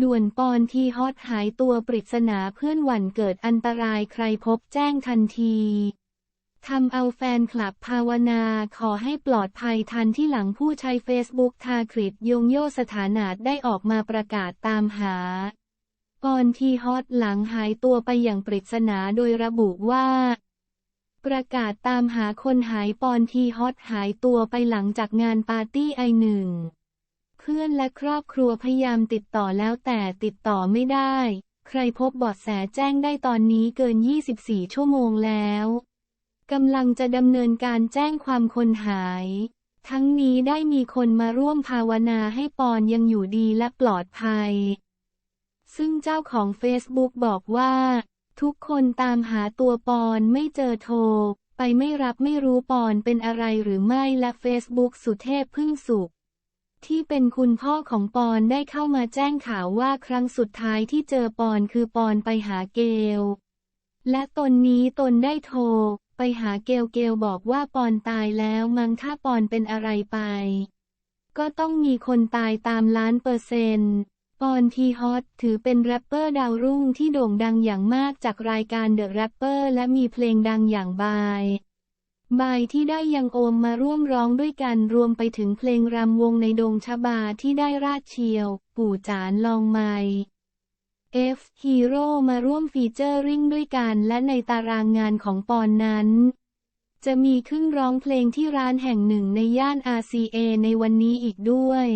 ด่วนปอนทีฮอตหายตัวปริศนาเพื่อนหวั่นเกิดอันตรายใครพบแจ้งทันทีทำเอาแฟนคลับภาวนาขอให้ปลอดภัยทันที่หลังผู้ใช้เฟซบุ๊กทาคริตยงโยสถานาดได้ออกมาประกาศตามหาปอนทีฮอตหลังหายตัวไปอย่างปริศนาโดยระบุว่า ประกาศตามหาคนหายปอนทีฮอตหายตัวไปหลังจากงานปาร์ตี้ไอหนึ่ง พื่อนและครอบครัวพยายามติดต่อแล้วแต่ติดต่อไม่ได้ ใครพบเบาะแสแจ้งได้ตอนนี้เกิน 24 ชั่วโมงแล้วกำลังจะดำเนินการแจ้งความคนหาย ทั้งนี้ได้มีคนมาร่วมภาวนาให้ปอนยังอยู่ดีและปลอดภัย ซึ่งเจ้าของเฟซบุ๊กบอกว่า ทุกคนตามหาตัวปอนไม่เจอโทร ไปไม่รับไม่รู้ปอนเป็นอะไรหรือไม่และเฟซบุ๊กสุเทพพึ่งสุข ที่เป็นคุณพ่อของปอนได้เข้ามาแจ้งข่าวว่าครั้งสุดท้ายที่เจอปอนคือปอนไปหาเกล และตนนี้ตนได้โทร ไปหาเกลเกลบอกว่าปอนตายแล้วมังถ้าปอนเป็นอะไรไป ก็ต้องมีคนตายตามล้านเปอร์เซนต์ปอนทีฮอตถือเป็นแรปเปอร์ดาวรุ่งที่โด่งดังอย่างมากจากรายการเดอะแรปเปอร์และมีเพลงดังอย่างบาย บายที่ได้ยังโอมมาร่วมร้องด้วยกันรวมไปถึงเพลงรำวงในดงชบาที่ได้ราชเชียว ปู่จานลองไม่เอฟฮีโร่มาร่วมฟีเจอริ่งด้วยกันและในตารางงานของปอนนั้น จะมีขึ้นร้องเพลงที่ร้านแห่งหนึ่งในย่าน RCA ในวันนี้อีกด้วย